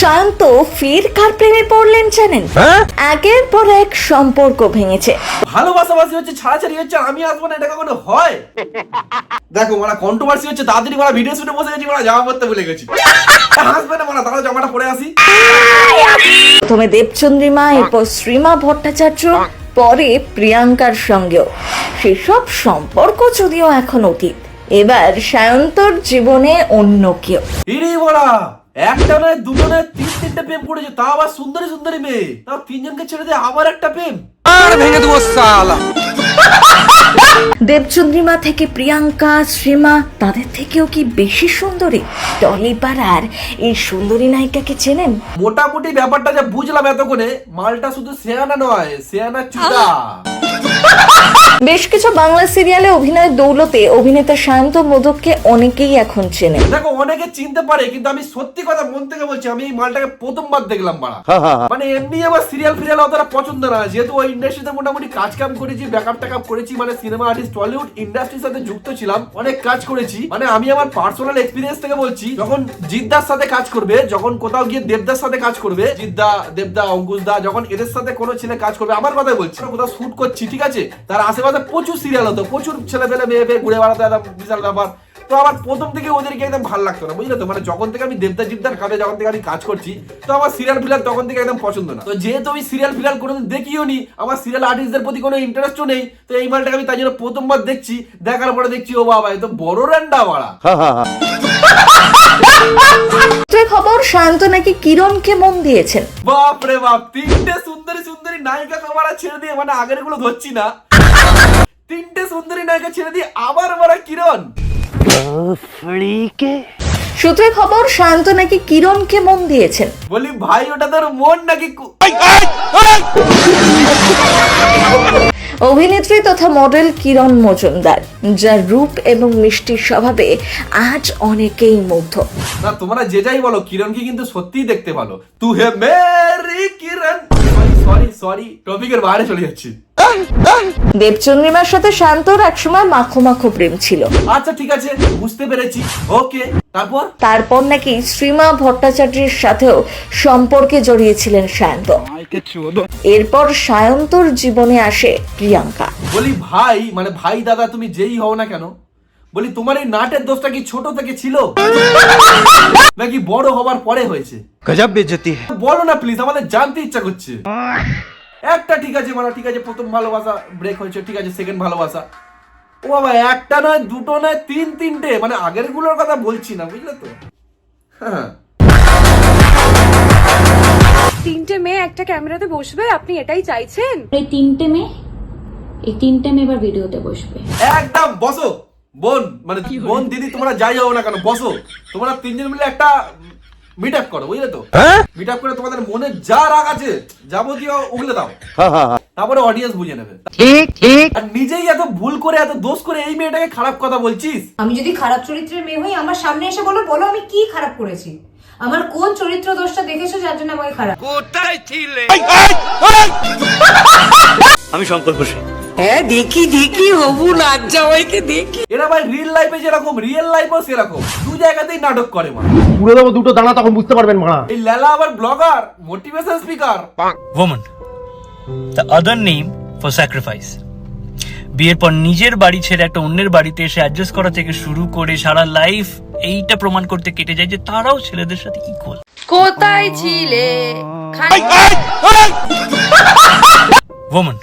শান্ত ফের কার প্রেমে পড়লেন জানেন? একের পর এক সম্পর্ক ভেঙেছে। ভালোবাসাবাসি হচ্ছে ছাড়াছাড়ি হচ্ছে আমি আসব না এটা কখনো হয়। দেখো মারা কন্ট্রোভার্সি হচ্ছে তাড়াতাড়ি মারা ভিডিও শুটে বসে গেছি মারা জামা পড়তে ভুলে গেছি। হাসবে না মারা তাহলে জামাটা পরে আসি। প্রথমে দেবচন্দ্রিমা এরপর শ্রীমা ভট্টাচার্য পরে প্রিয়াঙ্কার সঙ্গেও। সেসব সম্পর্ক যদিও এখন অতীত এবার সায়ন্তর জীবনে অন্য কেউ। ইরে বড়া একটা নয় দুটো নয় তিন তিনটে প্রেম করেছে তা আবার সুন্দরী সুন্দরী মেয়ে। তাও তিনজনকে ছেড়ে দিয়ে আবার একটা প্রেম। আর ভেঙে দেবো সালা দেবচন্দ্রিমা থেকে প্রিয়াঙ্কা শ্রীমা তাদের থেকেও কি বেশি সুন্দরী? টলি পাড়ার এই সুন্দরী নায়িকাকে চেনেন? মোটামুটি ব্যাপারটা যা বুঝলাম এতক্ষণে মালটা শুধু সেয়ানা নয় সেয়ানা চুদা। বেশ কিছু বাংলা সিরিয়ালে অভিনয়ের দৌলতে অভিনেতা শান্ত মোদককে অনেকেই এখন চেনে। দেখো অনেকে চিনতে পারে কিন্তু আমি সত্যি কথা মন থেকে বলছি আমি এই মালটাকে প্রথমবার দেখলাম বাড়া মানে এমনি আমার সিরিয়াল ফিরিয়াল অতটা পছন্দ না। যেহেতু ওই ইন্ডাস্ট্রিতে মোটামুটি কাজ কাম করেছি ব্যাকআপ ট্যাকআপ করেছি মানে সিনেমা আর্টিস্ট টলিউড ইন্ডাস্ট্রির সাথে যুক্ত ছিলাম অনেক কাজ করেছি। মানে আমি আমার পার্সোনাল এক্সপিরিয়েন্স থেকে বলছি যখন জিদ্দার সাথে কাজ করবে যখন কোথাও গিয়ে দেবদার সাথে কাজ করবে জিদ্দা দেবদা অঙ্কুশ দা যখন এদের সাথে কোনো ছেলে কাজ করবে আমার কথাই বলছি কোথাও শুট করছি ঠিক আছে? তার আশেপাশে প্রচুর সিরিয়াল হতো প্রচুর ছেলে পেলে মেয়ে পেয়ে ঘুরে বেড়াতে একদম বিশাল ব্যাপার। তো আমার প্রথম থেকে ওদেরকে একদম ভালো লাগতো না বুঝলে তো? মানে যখন থেকে আমি দেবদা জিদ্দার কাজে যখন থেকে আমি কাজ করছি তো আমার সিরিয়াল ফিলার তখন থেকে একদম পছন্দ না। তো যেহেতু আমি সিরিয়াল ফিলার কোনোদিন দেখিও নি আমার সিরিয়াল আর্টিস্টদের প্রতি কোনো ইন্টারেস্টও নেই তো এই মালটাকে আমি তাই জন্য প্রথমবার দেখছি দেখার পরে দেখছি ও বাবা এ তো বড় র্যান্ডা মারা খবর শান্ত নাকি কিরণকে মন দিয়েছেন? বাপ রে বাপ তিনটে সুন্দরী সুন্দরী নায়িকা খাবার ছেড়ে দিয়ে মানে আগেরগুলো ধরছি না। তিনটে সুন্দরী নায়িকা ছেড়ে দিয়ে আবার মারা কিরণ? সূত্রে খবর শান্ত নাকি কিরণকে মন দিয়েছেন? বলি ভাই ওটা তোর মন নাকি কু- অভিনেত্রী তথা মডেল কিরণ মজুমদার যার রূপ এবং মিষ্টির স্বভাবে আজ অনেকেই মুগ্ধ। না তোমরা যে যাই বলো কিরণকে কিন্তু সত্যিই দেখতে ভালো। তু হে মেরি কিরণ। সরি সরি সরি টপিকের বাইরে চলে যাচ্ছি। দেবচন্দ্রিমার সাথে শান্তর একসময় মাখো মাখো প্রেম ছিল। আচ্ছা ঠিক আছে বুঝতে পেরেছি। ওকে তারপর? তারপর নাকি শ্রীমা ভট্টাচার্যের সাথেও সম্পর্কে জড়িয়েছিলেন শান্ত। এরপর সায়ন্তর জীবনে আসে প্রিয়াঙ্কা। বলি ভাই মানে ভাই দাদা তুমি যেই হও না কেন? বলি তোমার এই নাটের দোষটা কি ছোট থেকে ছিল? নাকি বড় হবার পরে হয়েছে? গজব বেজতি। বলো না প্লিজ আমাদের জানতে ইচ্ছা করছে। একটা ঠিক আছে মানে ঠিক আছে প্রথম ভালোবাসা ব্রেক হয়েছে ঠিক আছে সেকেন্ড ভালোবাসা। ও বাবা একটা নয় দুটো নয় তিন তিনটে মানে আগেরগুলোর কথা বলছি না বুঝলে তো? হ্যাঁ। তিনটে মেয়ে একটা ক্যামেরাতে বসবে আপনি এটাই চাইছেন? এই তিনটে মেয়ে এই তিনটে মেয়ে এবার ভিডিওতে বসবে। একদম বসো। বোন মানে বোন দিদি তোমরা যাই যাও না কেন বসো। তোমরা তিনজন মিলে একটা মিট আপ করো বুঝলে তো? মিট আপ করে তোমাদের মনে যা রাগ আছে যাবতীয় উগলে দাও। তারপরে অডিয়েন্স বুঝে নেবে। আর নিজেই এত ভুল করে এত দোষ করে এই মেয়েটাকে খারাপ কথা বলছিস? আমি যদি খারাপ চরিত্রের মেয়ে হই আমার সামনে এসে বলো বলো আমি কি খারাপ করেছি। আমার কোন চরিত্র দোষটা দেখেছ যার জন্য আমাকে খারাপ? কোথায় ছিলে? আমি শঙ্কর ঘোষে। এরা ভাই রিয়েল লাইফে যেরকম রিয়েল লাইফেও সেরকম। দু জায়গাতেই নাটক করে মা। পুরো দেবো দুটো দানা তখন বুঝতে পারবেন মারা এই লেলা আবার blogger motivation speaker woman the other name for sacrifice. বিয়ের পর নিজের বাড়ি ছেড়ে একটা অন্যের বাড়িতে এসে অ্যাডজাস্ট করা থেকে শুরু করে সারা লাইফ এইটা প্রমাণ করতে কেটে যায় যে তারাও ছেলেদের সাথে ইকুয়াল কোথায় ছিলে? Woman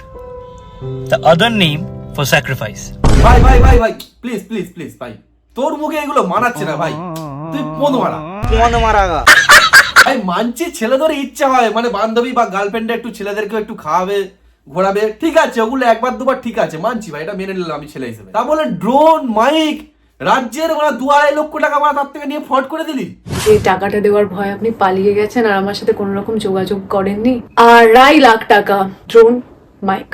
the other name for sacrifice. ভাই ভাই ভাই ভাই প্লিজ প্লিজ প্লিজ ভাই। তোর মুখে এগুলো মানাচ্ছে না ভাই। তুই পদ মারা। মন মারাগা ভাই মানছি ছেলেদের ইচ্ছা হয়। মানে বান্ধবী বা গার্লফ্রেন্ডে একটু ছেলেদেরকে একটু খাওয়াবে ঘোরাবে। ঠিক আছে ওগুলো একবার দুবার ঠিক আছে মানছি ভাই এটা মেনে নিলাম আমি ছেলে হিসেবে। তা বলে ড্রোন মাইক রাজ্যের মানে দু আড়াই লক্ষ টাকা মানে তার থেকে নিয়ে ফট করে দিলি? এই টাকাটা দেওয়ার ভয় আপনি পালিয়ে গেছেন আর আমার সাথে কোনো রকম যোগাযোগ করেননি? আড়াই লাখ টাকা ড্রোন মাইক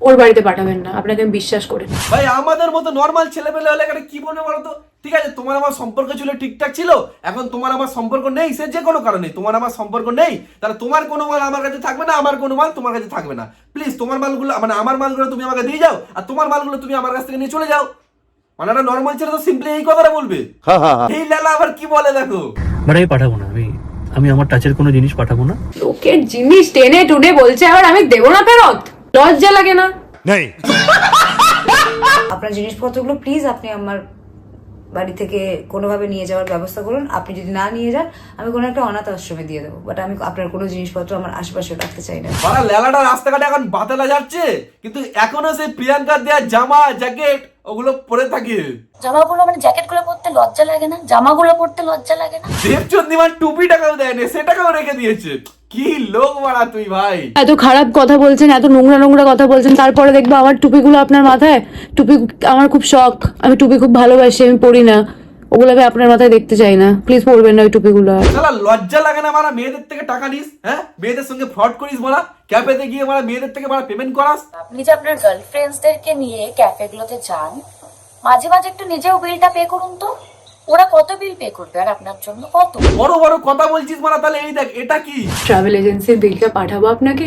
ওর বাড়িতে পাঠাবেন না আপনাকে আমি বিশ্বাস করি না। ভাই আমাদের মতো নর্মাল ছেলে পেলে হলে কি বলবে বলো তো ঠিক আছে তোমার আমার সম্পর্ক ছিল ঠিকঠাক ছিল এখন তোমার আমার সম্পর্ক নেই সে যে কোনো কারণে তোমার আমার সম্পর্ক নেই তাহলে তোমার কোনো মাল আমার কাছে থাকবে না আমার কোনো মাল তোমার কাছে থাকবে না। প্লিজ তোমার মালগুলো মানে আমার মালগুলো তুমি আমাকে দিয়ে যাও আর তোমার মালগুলো তুমি আমার কাছ থেকে নিয়ে চলে যাও। মানে একটা নর্মাল ছেলে তো সিম্পলি এই কথাটা বলবে। এই লেলা আবার কি বলে দেখো? আমি পাঠাবো না আমি আমি আমার টাচের কোনো জিনিস পাঠাবো না। লোকের জিনিস টেনে টুনে বলছে আবার আমি দেবো না ফেরত? লজ্জা লাগে না? আপনার জিনিসপত্রগুলো প্লিজ আপনি আমার বাড়ি থেকে কোনোভাবে নিয়ে যাওয়ার ব্যবস্থা করুন। আপনি যদি না নিয়ে যান আমি কোনো একটা অনাথ আশ্রমে দিয়ে দেবো। বাট আমি আপনার কোনো জিনিসপত্র আমার আশেপাশে রাখতে চাই না। বাড়া লেলাটা রাস্তাঘাটে এখন বাতালা যাচ্ছে। কিন্তু এখনও সেই প্রিয়াঙ্কা দেওয়া জামা জ্যাকেট ওগুলো পরে থাকি। জামাগুলো মানে জ্যাকেটগুলো পরতে লজ্জা লাগে না? জামাগুলো পরতে লজ্জা লাগে না? দেবচন্দিমার টুপি টাকাও দেয়নি সেটাকেও রেখে দিয়েছে। কি লোক মারা তুই ভাই? এত খারাপ কথা বলছেন এত নোংরা নোংরা কথা বলছেন তারপরে দেখব আমার টুপিগুলো আপনার মাথায়? টুপি আমার খুব শখ আমি টুপি খুব ভালোবাসি আমি পড়ি না। ওগুলো আমি আপনার মাথায় দেখতে চাই না। প্লিজ পরবেন না ওই টুপিগুলো শালা লজ্জা লাগে না মারা মেয়েদের থেকে টাকা নিস হ্যাঁ? মেয়েদের সঙ্গে ফ্রড করিস বলা ক্যাফেতে গিয়ে মারা মেয়েদের থেকে মারা পেমেন্ট করাস। আপনি যে আপনার গার্লফ্রেন্ডসদেরকে নিয়ে ক্যাফেগুলোতে যান মাঝে মাঝে একটু নিজেও বিলটা পে করুন তো। ওরা কত বিল পে করবে আর আপনার জন্য কত? বড় বড় কথা বলছিস মারা তাহলে এই দেখ এটা কি? ট্রাভেল এজেন্সির বিলটা পাঠাবো আপনাকে?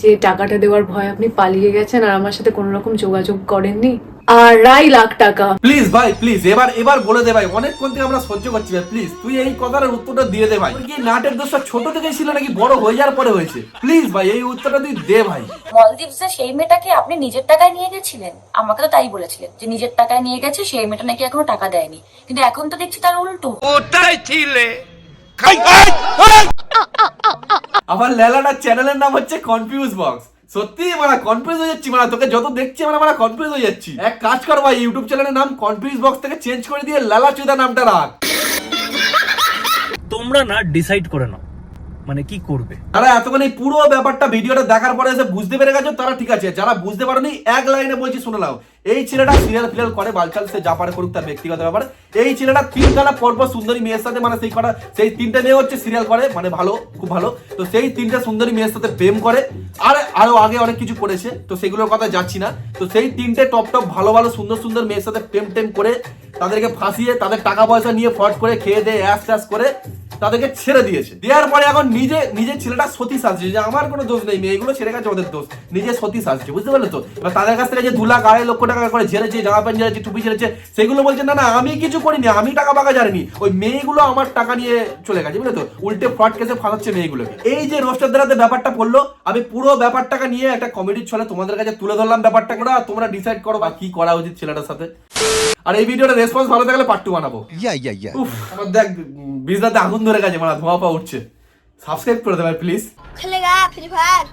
যে টাকাটা দেওয়ার ভয় আপনি পালিয়ে গেছেন আর আমার সাথে কোনো রকম যোগাযোগ করেননি? আড়াই লাখ টাকা। প্লিজ ভাই প্লিজ এবার এবার বলে দে ভাই অনেক অনেকক্ষণ থেকে আমরা সহ্য করছি ভাই প্লিজ তুই এই কথার উত্তরটা দিয়ে দে ভাই। কি নাটের দোষটা ছোট থেকে ছিল নাকি বড় হয়ে যাওয়ার পরে হয়েছে? প্লিজ ভাই এই উত্তরটা তুই দে ভাই। মলদ্বীপসে সেই মেয়েটাকে আপনি নিজের টাকায় নিয়ে গেছিলেন? আমাকে তো তাই বলেছিলেন যে নিজের টাকায় নিয়ে গেছে সেই মেয়েটা নাকি এখনও টাকা দেয়নি। কিন্তু এখন তো দেখছি তার উল্টো। কোথায় ছিলে? আমার লেলাটার চ্যানেলের নাম হচ্ছে কনফিউজ বক্স সত্যি মানে কনফিউজ হয়ে যাচ্ছি মানে তোকে যত দেখছি মানে মানে কনফিউজ হয়ে যাচ্ছি। এক কাজ কর ভাই ইউটিউব চ্যানেলের নাম কনফিউজ বক্স থেকে চেঞ্জ করে দিয়ে লালা চুদা নামটা রাখ। তোমরা না ডিসাইড করে নাও। মানে কি করবে? তারা এতক্ষণ এই পুরো ব্যাপারটা ভিডিওটা দেখার পরে এসে বুঝতে পেরে গেছো, তারা ঠিক আছে। যারা বুঝতে পারোনি, এক লাইনে বলছি, শুনে নাও। এই ছেলেটা সিরিয়াল ফিরিয়াল করে বালচাল সে যা পারে করুক, তার ব্যক্তিগত ব্যাপার। এই ছেলেটা তিনখানা পরপর সুন্দরী মেয়ের সাথে মানে সেই কটা, সেই তিনটে মেয়ে হচ্ছে সিরিয়াল করে মানে ভালো, খুব ভালো। তো সেই তিনটে সুন্দরী মেয়ের সাথে প্রেম করে। আর আরও আগে অনেক কিছু করেছে, তো সেগুলোর কথা যাচ্ছি না। তো সেই তিনটে টপ টপ ভালো ভালো, সুন্দর সুন্দর মেয়ের সাথে প্রেম টেম করে, তাদেরকে ফাঁসিয়ে, তাদের টাকা পয়সা নিয়ে ফট করে, খেয়ে দিয়ে অ্যাস ট্যাস করে তাদেরকে ছেড়ে দিয়েছে। দেওয়ার পরে এখন নিজে নিজের ছেলেটা সতী সাজছে যে আমার কোনো দোষ নেই মেয়েগুলো ছেড়ে গেছে ওদের দোষ। নিজে সতী সাজছে বুঝতে পারলে তো? এবার তাদের কাছ থেকে যে দু লাখ আড়াই লক্ষ টাকা করে ঝেড়েছে জামা প্যান্ট ঝেড়েছে টুপি ঝেড়েছে সেগুলো বলছে না না আমি কিছু করিনি আমি টাকা পাকা জানিনি। ওই মেয়েগুলো আমার টাকা নিয়ে চলে গেছে বুঝলে তো? উল্টে ফ্রড কেসে ফাঁসাচ্ছে মেয়েগুলোকে। এই যে রোস্টারদের হাতে ব্যাপারটা পড়ল আমি পুরো ব্যাপারটাকে নিয়ে একটা কমেডির ছলে তোমাদের কাছে তুলে ধরলাম ব্যাপারটা করে তোমরা ডিসাইড করো বা কি করা উচিত ছেলেটার সাথে। আর এই ভিডিওটা রেসপন্স ভালো থাকলে পার্ট টু বানাবো। ইয়া ইয়া ইয়া উফ আমার দেখ বিজনাতে আগুন ধরে কাছে মানে ধোঁয়া পা উঠছে সাবস্ক্রাইব করে দেবে প্লিজ খেলেগা ফ্রি ফায়ার